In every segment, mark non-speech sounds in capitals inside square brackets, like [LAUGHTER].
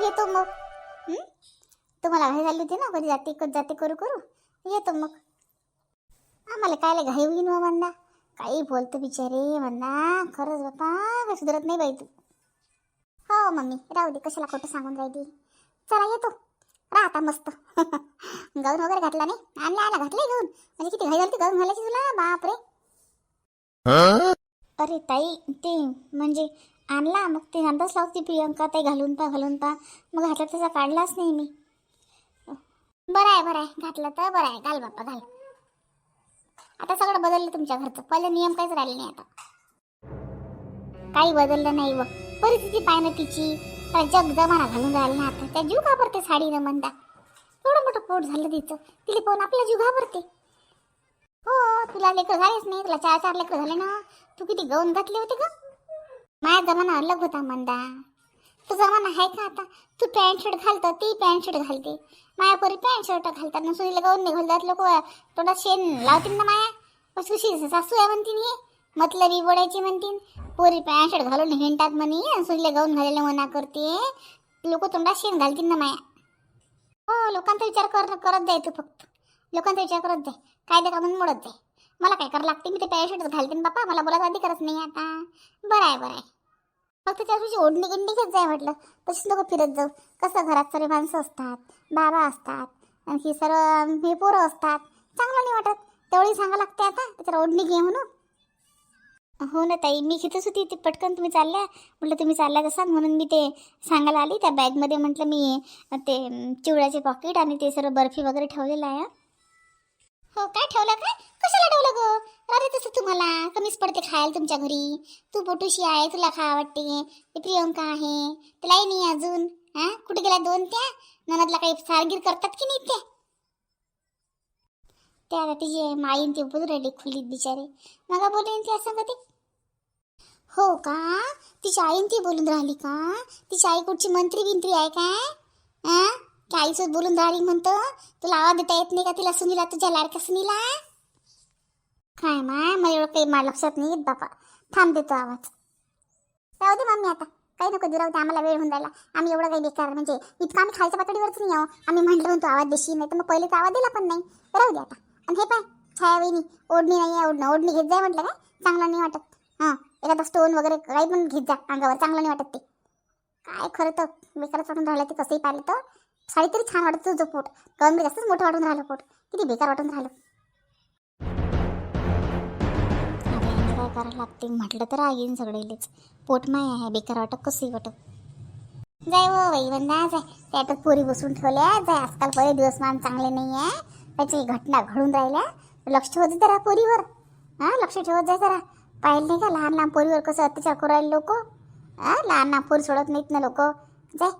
येतो मग? तुम्हाला घाई झाली होती ना कधी जाते कधी जाते करू करू. येतो मग. आम्हाला कायले घाई होईन मग म्हणा. काही बोलतो बिचारे म्हणा. खरंच बापा काय सुधरत नाही बाई तू. हो मम्मी राहू दे कशाला खोटं सांगून राहिली. चला येतो. राहता मस्त. [LAUGHS] गाऊन वगैरे घातला नाही? आणला आणला घातले घेऊन म्हणजे किती घाई झाली गाऊन घालायची तुला? बापरे. अरे ताई ते म्हणजे आणला. मग ते नंतरच लावते प्रियंका ते घालून पा घालून पा. मग घातला तसा काढलाच नाही मी. बरं आहे बरं आहे. घातलं तर बरं आहे. घाल बाप्पा घाल. आता सगळं बदललं तुमच्या घरचं. पहिले नियम काहीच राहिले नाही आता. काही बदललं नाही व. परिस्थिती पाय ना तिची जग जमाना घालून राहिला ना आता. त्या जीव घाबरते साडीनं म्हणता एवढं मोठं पोट झालं तिचं. तिला पाहून आपला जीव घाबरते? हो तुला लेकर झालेच नाही. तुला चार चार लेकर झाले ना. तू किती गौन घातले होते का माझा जमाना अलग होता मंदा तो जमाना आहे का आता? तू पॅन्ट शर्ट घालतं ती पॅन्ट शर्ट घालते. माया पोरी पॅन्ट शर्ट घालतात ना सुनीला गाऊन नाही घालतात लोक तोंडात शेण लावतील ना माया. सुशी सासू आहे म्हणतीन हे. मतलबी बोडायची म्हणतीन. पोरी पॅन्ट शर्ट घालून हिंडतात म्हणे सुनीला गाऊन घालायला मना करते. लोक तोंडात शेण घालतील ना माया. हो लोकांचा विचार कर करत जाय तू फक्त. लोकांचा विचार करत जाय. कायदे म्हणून मोडत जाय. मला काय करावं लागते? मी ते पॅन्ट शर्ट घालते बापा मला बोलायचा अधिकारच नाही आता. बरं आहे बरं आहे. फक्त त्या दिवशी ओढणी गिंडी घेत जाय म्हटलं. तशीच लोक फिरत जाऊ. कसं घरात सर्व माणसं असतात बाबा असतात आणखी सर्व हे पोरं असतात. चांगलं नाही वाटत. तेवढी सांगा लागते आता त्याच्यावर ओढणी घे म्हणून. हो ना ताई मी घेतच होती ते पटकन तुम्ही चालल्या. म्हटलं तुम्ही चालल्या तसाच म्हणून मी ते सांगायला आली. त्या बॅगमध्ये म्हटलं मी ते चिवड्याचे पॉकेट आणि ते सर्व बर्फी वगैरे ठेवलेलं आहे. हो काय ठेवलं काय? कशाला ठेवलं गं? अरे तसं तुम्हाला कमीच पडते खायला तुमच्या घरी. तू पोटूशी आहे तुला खा वाटते ते प्रियंका आहे. त्यालाही नाही अजून. हा? कुठे गेला दोन त्या? ननदला काही सारगीर करतात की नाही त्या? त्या आता तिची माईन ते बोलून राहिली खुलीत बिचारे. मग बोलेन ती असं कधी हो का? तिची आईन ती बोलून राहिली का? तिची आई कुठची? मंत्री बिंत्री आहे काय हा? त्या आईसोबत बोलून राहिली म्हणतो. तुला आवाज देता येत नाही का तिला सुनीला तुझ्या लाडक्या सुनीला? काय माय मला एवढं काही लक्षात नाही येत बापा. थांब देतो आवाज. राहू दे मम्मी आता. काही नको देऊ राहू दे आम्हाला वेळ होऊन राहिला. आम्ही एवढं काही बेकार म्हणजे इतकं आम्ही खालच्या पातळीवरच नाही आहो. आम्ही म्हटलं म्हणतो आवाज देशी नाही तर मग पहिले तर आवाज दिला पण नाही. राहू दे आता. आणि हे पाय छाया वहिनी ओढणी नाही आहे ओढणं. ओढणी घेत जाय म्हटलं काय? चांगलं नाही वाटत. हां एखादा स्टोन वगैरे काही पण घेत जा अंगावर. चांगलं नाही वाटत ते. काय खरं तर बेकारच वाटून राहिलं ते कसंही पाहिलं तर. साडी तरी छान वाटत तुझं पोट. कमी जास्तच मोठं वाटून राहिलं पोट. किती बेकार वाटून राहिलं. करायला लागते म्हटलं तर येईन सगळेलेच. पोट माय आहे बेकार वाटत कसंही वाटत? जाय व बाई जाय. त्या पोरी बसून ठेवल्या जाय. आजकाल पहिले दिवस मान चांगले नाही आहे त्याची घटना घडून राहिल्या. लक्ष ठेवत जरा पोरीवर. हां लक्ष ठेवत जाय जरा. पाहिलं नाही का लहान लहान पोरीवर कसं अत्याचार करू राहिले लोक? हां लहान लहान पोरी सोडत नाहीत ना लोक. जाय.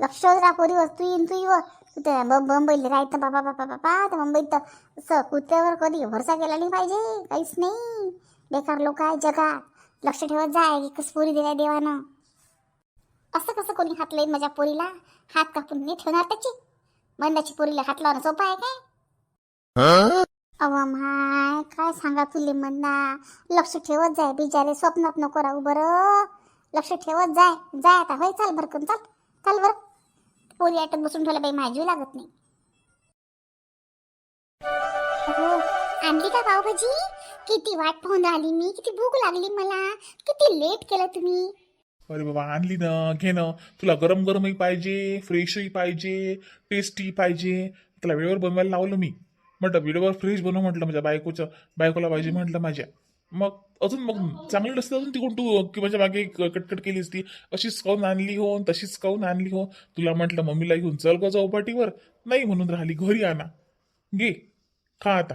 लक्ष ठेवत राहा पोरीवर. तू येईन तू येऊ तू त्या ब- मुंबईला राहायचं बाबा बाबा बाबा त्या मुंबईत असं कुत्र्यावर कधी भरसा केला नाही पाहिजे. काहीच नाही. बेकार लोक आहे जगात. लक्ष ठेवत जाय एकच पोरी दिल्या देवानं. असं कसं कोणी हात लाईन माझ्या पोरीला? हात कापून नाही ठेवणार त्याची? मंदाची पोरीला हात लावणं सोपं आहे काय? अव माय काय सांगा तुले मंदा? लक्ष ठेवत जाय बिचारे स्वप्नात नको राहू बरं. लक्ष ठेवत जाय. जाय आता होय चाल भरकन चाल. चाल बरं. पोरी आटत बसून ठेवला बाई माझी लागत नाही. हो आणली का पावभाजी किती वाट पाहून आली मी? किती भूक लागली मला? किती लेट केलं तुम्ही? अरे बाबा आणली ना घे ना. तुला गरम गरमही पाहिजे फ्रेशही पाहिजे टेस्टी पाहिजे. तुला वेळेवर बनवायला लावलं मी. म्हटलं वेळेवर फ्रेश बनव म्हटलं माझ्या बायकोचं. बायकोला पाहिजे म्हटलं माझ्या. मग अजून मग चांगली नसते अजून तिकडून तू की माझ्या मागे कटकट केली असती अशीच काऊन आणली हो तशीच काऊन आणली हो. तुला म्हटलं मम्मीला घेऊन चल ग चौपाटीवर नाही म्हणून राहिली घरी आणा. घे खा आता.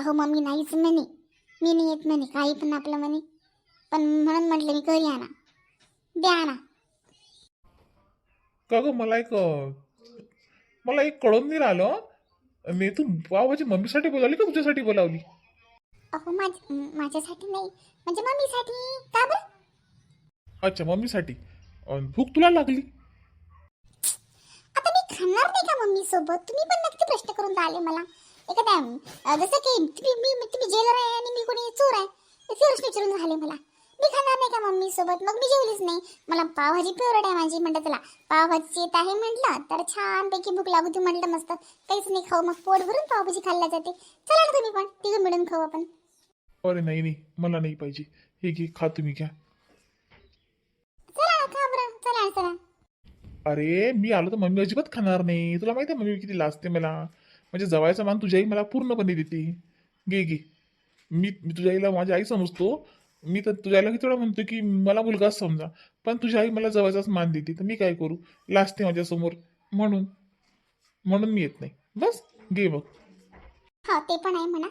अहो मम्मी नाहीच म्हणे. मी नाही येत म्हणे काही पण आपलं म्हणे. पण म्हणून म्हटलं मी घरी आणा. द्या आणा. का ग मला एक मला एक कळून नाही राहिलं मी तू बाबाची मम्मीसाठी बोलावली का तुझ्यासाठी बोलावली? अहो माझ माझ्यासाठी नाही. म्हणजे मम्मीसाठी? का बरं? अच्छा मम्मीसाठी. अन भूक तुला लागली? आता मी खाणार नाही का मम्मी सोबत तुम्ही पण नक्की प्रश्न करून राहिले मला. एखाद्या जसं की तुम्ही मी तुम्ही जेलर आहे आणि मी कोणी चोर आहे ते विचारून राहिले मला. मी खाणार नाही का मम्मी सोबत? मग मी जेवलीच नाही. मला पावभाजी फेवरेट आहे माझी म्हणलं चला पावभाजी येत आहे म्हटलं तर छानपैकी भूक लागू ती म्हटलं मस्त. काहीच नाही खाऊ मग पोट भरून पावभाजी खाल्ल्या जाते. चला ना तुम्ही पण तिघं मिळून खाऊ आपण. अरे नाही नाही मला नाही पाहिजे. हे घे खा तुम्ही घ्या. चला खा बरं चला चला. अरे मी आलो तर मम्मी अजिबात खाणार नाही. तुला माहिती आहे मम्मी किती लाजते मला. म्हणजे जवायचा मान तुझी आई मला पूर्णपणे देते. घे घे. मी मी तुझ्या आईला माझी आई समजतो. मी तर तुझ्या आईला किती वेळा म्हणतो की मला मुलगाच समजा पण तुझी आई मला जवळचाच मान देते. तर मी काय करू? लाजते माझ्यासमोर. म्हणून म्हणून मी येत नाही. बस घे बघ. हा ते पण आहे म्हणा.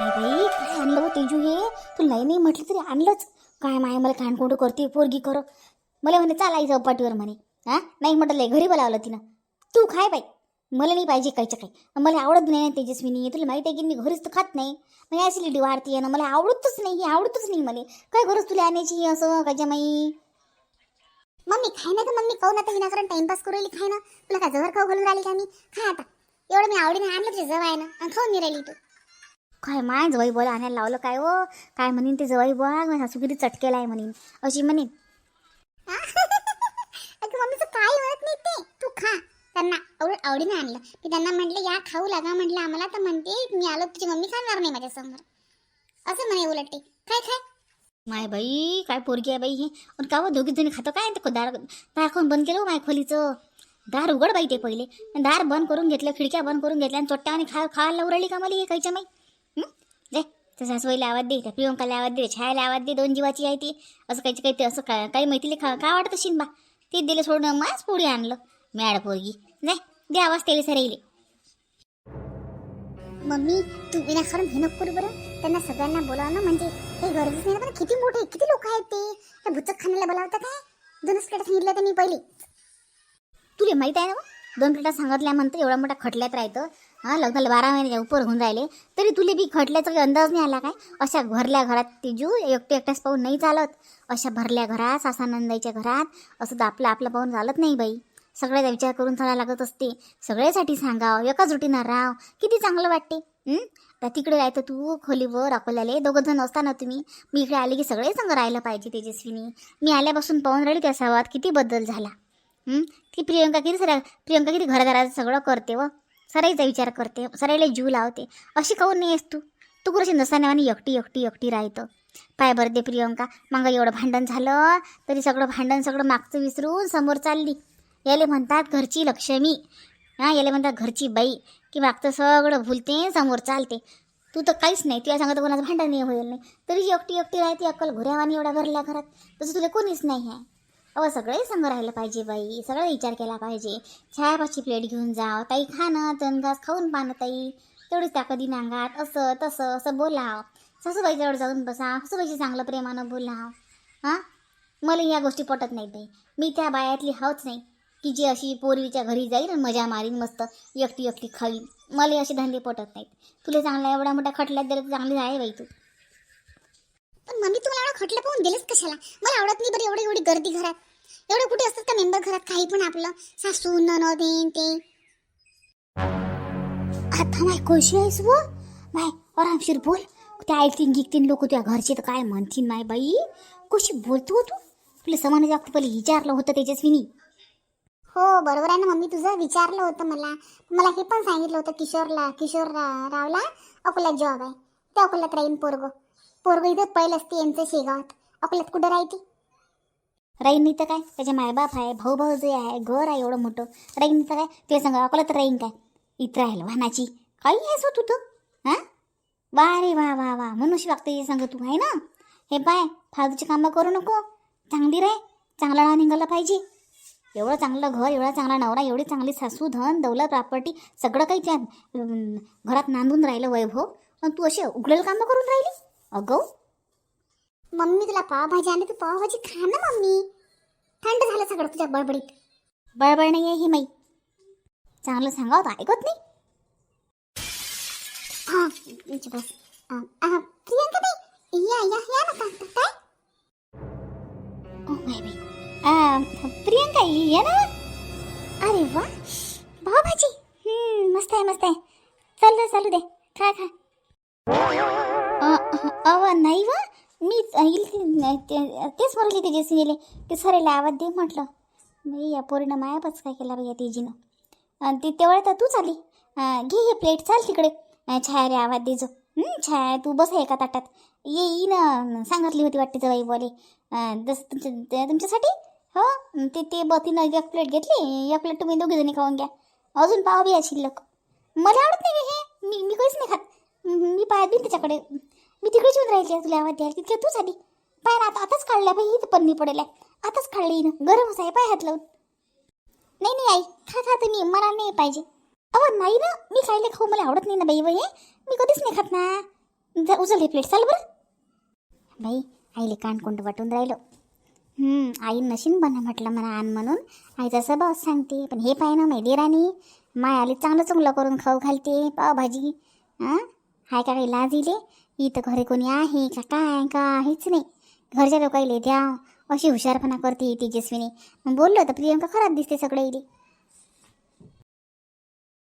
अरे काय आणलं हो तेजू हे? तू नाही नाही म्हटलं तरी आणलंच. काय माय मला कानकोंड करते पोरगी कर. मला म्हणे चाल आई चौपाटीवर म्हणे. हा? नाही म्हटलं घरी बोलावलं तिनं. तू खाय बाई. मला नाही पाहिजे कायचं काही. मला आवडत नाही ना तेजस्विनी. तुला माहिती आहे की मी घरीच तर खात नाही. मग ॲसिडिटी वाढते ना मला आवडतच नाही आवडतच नाही मला. काय गरज तुला आणायची असं कायच्या माई मम्मी खाय ना तर मम्मी कहून आता विनाकारण टाइमपास करू राहिली खाय ना. तुला काय जवळ खाऊ घालून राहिली का मी? खा आता. एवढं मी आवडीने आणलं तुझ्या जवळ आहे ना. आणि खाऊन नाही राहिली तू. काय माय जवाई बोला आणायला लावलं काय हो? काय म्हणीन ते जवाई बघ माझ्या सासू किती चटकेला आहे म्हणीन. अशी म्हणीन. [LAUGHS] मम्मीचं काय म्हणत नाही ते. तू खा त्यांना. आवडीने आणलं. मी त्यांना म्हटलं या खाऊ लागा. म्हटलं आम्हाला तर म्हणते मी आलो तुझी मम्मी खाणार नाही माझ्यासमोर. असं म्हणे उलट ते काय काय माय बाई काय पोरगी आहे बाई हे? आणि का दोघी जणी खातो काय? ते दार दार खाऊन बंद केलं हो माय खोलीचं? दार उघड बाई ते पहिले. दार बंद करून घेतलं खिडक्या बंद करून घेतल्या आणि चोट्ट्याने खा खायला उरली का मला हे कायच्या माई? दे जे त्या सासवाईला आवाज दे त्या प्रियंकाला आवाज दे छायाला आवाज दे दोन जीवाची आहे ती. असं कायची काही ते असं काय काही माहितीले खा काय वाटतं शिनबा बा? ते दिले सोडून मास पुढे आणलं. मॅड पोरगी. नाही दे आवाज त्याला सराईले मम्मी तू विनाकारण हे नको करू बरं. त्यांना सगळ्यांना बोलावं ना म्हणजे काही गरजच नाही ना पण किती मोठे किती लोक आहेत ते? त्या भुचक खाण्याला बोलावतं काय? दोनच प्लेट सांगितलं तर मी पहिली. तुला माहीत आहे ना? दोन प्लेटा सांगितल्यानंतर एवढा मोठा खटल्यात राहतं हां लग्नाला बारा महिन्याच्या उपर होऊन राहिले. तरी तुले बी खटल्याचा काही अंदाज नाही आला काय? अशा भरल्या घरात तिजू एकटे एकट्याच पाहून नाही चालत. अशा भरल्या घरात सासानंदाईच्या घरात असं तर आपलं आपलं पाहून चालत नाही बाई. सगळ्याचा विचार करून थोडा लागत असते. सगळ्यासाठी सांगाव. एका जुटीनं राव किती चांगलं वाटते तर तिकडे राहतं तू खोलीवर अकोल्याले. दोघं जण असताना तुम्ही. मी इकडे आले की सगळे संग राहायला पाहिजे तेजस्वीनी. मी आल्यापासून पाहून राहिली त्या सवात किती बदल झाला. ती प्रियंका किती सरा प्रियंका किती घरादाराचं सगळं करते व सराईचा विचार करते. सराईला जीव लावते. अशी काहून नाही आहेस तू? तू कुठे नसताना एकटी एकटी एकटी राहतं पाय बरं दे प्रियंका. मागं एवढं भांडण झालं तरी सगळं भांडण सगळं मागचं विसरून समोर चालली. याले म्हणतात घरची लक्ष्मी. हां याले म्हणतात घरची बाई. की मागचं सगळं भुलते समोर चालते. तू तर काहीच नाही. तुला सांगत कोणाचं भांडण नाही होईल नाही. तरी एकटी एकटी राहते अक्कल घुऱ्यावानी एवढ्या भरल्या घरात तसं तुला कोणीच नाही आहे. अहो सगळे संग राहिलं पाहिजे बाई. सगळा विचार केला पाहिजे. छायापाची प्लेट घेऊन जाव. ताई खाणं तनघास खाऊन पानं ताई. तेवढीच त्या कधी नांगात. असं तसं असं बोलाव. सासूबाईजवळ जाऊन बसा. सासूबाईशी चांगलं प्रेमानं बोलाव. हां? मला या गोष्टी पटत नाहीत बाई. मी त्या बायातली हावच नाही. की जी अशी पोरवीच्या घरी जाईल आणि मजा मारीन मस्त एकटी एकटी खाईल. मला असे धंदे पटत नाहीत. तुला चांगला एवढा मोठा खटल्यात दिला तर चांगली आहे बाई तू. पण मम्मी तुम्हाला एवढं खटलं पाहून दिलंच कशाला? मला आवडत नाही बरं एवढी एवढी गर्दी घरात. एवढं कुठे असतात का मेंबर घरात? काही पण आपलं. सासू ननद ते. आता माय कोशी आहेस वो? माय आरामशीर बोल. ते ऐकतीन गिकतीन लोक तुझ्या घरचे तर काय म्हणतील माय बाई? कशी बोलतो तू. तुला समाने पहिले विचारलं होतं तेजस्विनी. हो बरोबर आहे ना मम्मी. तुझं विचारलं होतं मला. मला हे पण सांगितलं होतं किशोरला किशोर रा- रावला. अकोल्यात जॉब आहे. ते अकोल्यात राहीन पोरगो. पोरगो इथं पहिलं असते यांचं शेगावात. अकोल्यात कुठं राहते? राहीन नाही तर काय? त्याचे मायबाप आहे भाऊ भाऊ जे आहे घर आहे एवढं मोठं. राहीन नाही तर काय? ते सांगा अकोल्यात राहीन काय? इथं राहील वाहनाची. काही आहेस हो तू तर हां? वा रे वा वा वा. मनुष्य वागते सांग तू आहे ना? हे पाय फालतूची कामं करू नको. चांगली रे चांगला नाव निघाला पाहिजे. एवढं चांगलं घर एवढा चांगला नवरा एवढी चांगली सासू धन दौलत प्रॉपर्टी सगळं काही त्या घरात नांदून राहिलं वैभव. पण तू असे उघडेल कामं करून राहिली? अगं. मम्मी तुला पावभाजी आणली तू पावभाजी खा ना मम्मी. थंड झालं सगळं तुझ्या बळबडीत. बळबळ नाही आहे ही माई चांगलं सांगावं तर ऐकत नाही. हां बस. प्रियंका ताई या या या ना काय ओ माय बाई. प्रियंका ये ना अरे वा भाऊ भाजी मस्त आहे मस्त आहे चल दे चालू दे खा खा अवा अव नाही वा मी येईल ती- ते- तेच म्हणली ते जेसीने की सरेला आवाज दे म्हटलं नाही या पोरीनं मायापच काय केला बाई या तेजीनं आणि ते तेवढ्या तर तूच आली घे हे प्लेट चाल तिकडे छाया रे आवाज दे जो छाया तू बस एका ताटात ये येईन सांगितली होती वाटते जवाई बोले जसं तुमच्या तुमच्यासाठी हो? ते ते ब तिनं एक प्लेट घेतली एक प्लेट तुम्ही दोघी जणी खाऊन घ्या. अजून पाव बी आहे शिल्लक. मला आवडत नाही हे. मी मी काहीच नाही खात. मी पाहत बी त्याच्याकडे. मी तिकडेच येऊन राहिली तुला आवाज द्यायला तिथे तू आली पाय ना आता आताच काढल्या बाई इथं पन्नी पडेल आताच काढली ना गरमच आहे पाय हात लावून. नाही नाही आई. खा खा तुम्ही. मला नाही पाहिजे. अहो नाही ना. मी खायला खाऊ मला आवडत नाही ना बाई बाई हे मी कधीच नाही खात ना. जा उचल हे प्लेट चाल बरं. बाई आईले कानकोंड वाटून राहिलो. आई नशीन बना म्हटलं मला आण म्हणून. आईचा स्वभाव सांगते पण हे पाय ना माहिती राणी. माय आली चांगलं चुंगलं करून खाऊ घालते पावभाजी हां हाय का काही लाज इले इथं घरी कोणी आहे का काय? का हेच नाही. घरच्या लोकाईले द्या. अशी हुशारपणा करते तेजस्वीने तेजस्विनी मग बोललो तर प्रियंका खराब दिसते सगळे इले